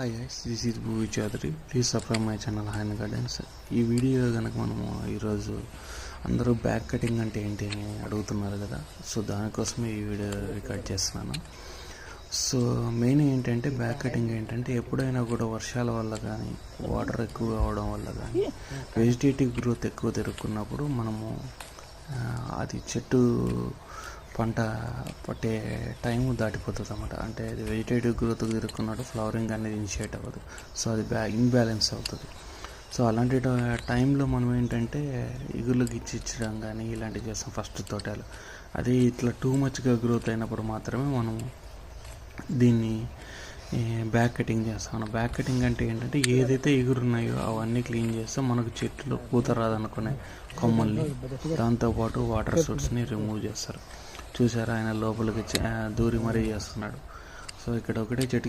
Hi guys this is Bhuvi Chaudhary please subscribe my channel హాయన్ gardens ఈ video కనుక మనము ఈరోజు అందరూ బ్యాక్ కటింగ్ అంటే ఏంటి అని అడుగుతున్నారు కదా. సో దానికోసమే ఈ వీడియో రికార్డ్ చేస్తున్నాను. సో మెయిన్ ఏంటంటే బ్యాక్ కటింగ్ ఏంటంటే ఎప్పుడైనా కూడా వర్షాల వల్ల కానీ వాటర్ ఎక్కువ అవడం వల్ల కానీ వెజిటేటివ్ గ్రోత్ ఎక్కువ తిరుగుకున్నప్పుడు మనము అది చెట్టు పంట పట్టే టైం దాటిపోతుంది అనమాట అంటే అది వెజిటేటివ్ గ్రోత్ తిరుగుకున్నట్టు ఫ్లవరింగ్ అనేది ఇనిషియేట్ అవ్వదు. సో అది బ్యా ఇన్బ్యాలెన్స్ అవుతుంది. సో అలాంటి టైంలో మనం ఏంటంటే ఇగుళ్ళు గిచ్చిచ్చడం కానీ ఇలాంటివి చేస్తాం ఫస్ట్ తోటలు. అదే ఇట్లా టూ మచ్గా గ్రోత్ అయినప్పుడు మాత్రమే మనం దీన్ని బ్యాక్ కటింగ్ చేస్తాను బ్యాక్ కటింగ్ అంటే ఏంటంటే ఏదైతే ఎగురున్నాయో అవన్నీ క్లీన్ చేస్తే మనకు చెట్లు పూత రాదనుకునే కొమ్మల్ని దాంతోపాటు వాటర్ సోర్స్ని రిమూవ్ చేస్తారు. చూసారా ఆయన లోపలికి దూరి మరీ చేస్తున్నాడు. సో ఇక్కడ ఒకటే చెట్టు